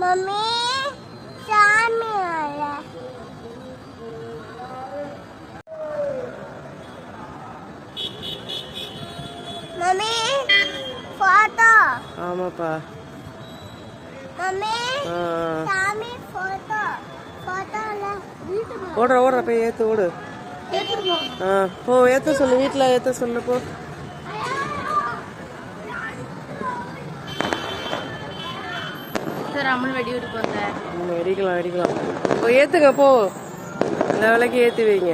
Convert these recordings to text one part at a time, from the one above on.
Mummy சாமி mummy photo ஆமாப்பா. Mummy சாமி போட்டோ போட்டோல ஓடுற ஓடுற போய் ஏற்று ஓடு. ஆ போ ஏற்ற சொல்லு வீட்டில் ஏற்ற சொல்லு போ. சார் அம்மன் வெடி விட்டு போங்க ம், வெடிக்கலாம் வெடிக்கலாம் போ ஏற்றுங்க போ இந்த வேலைக்கு ஏற்றி வைங்க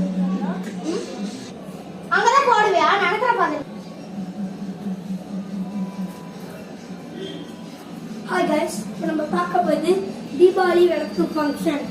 கைஸ் இப்போ நம்ம பார்க்க போகுது தீபாவளி விளக்கு function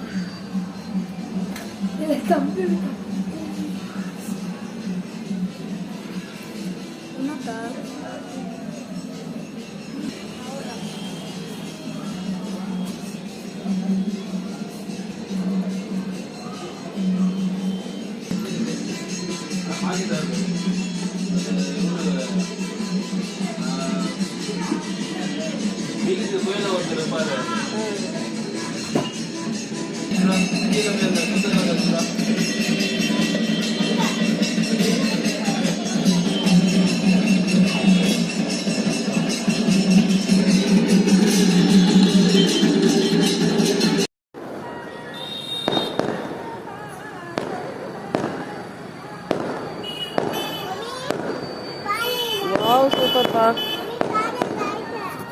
Wow, super park.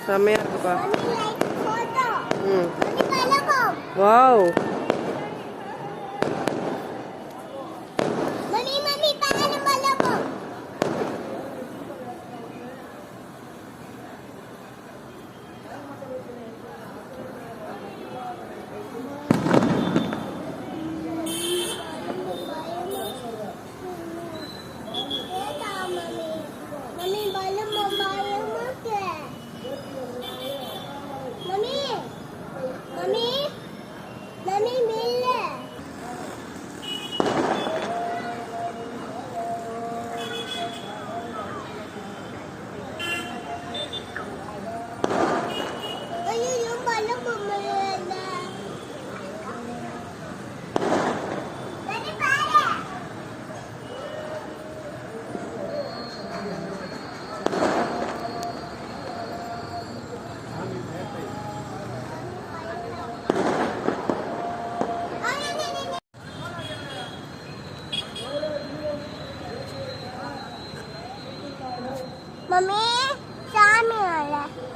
Samir. Wow. 妈咪，下 sama.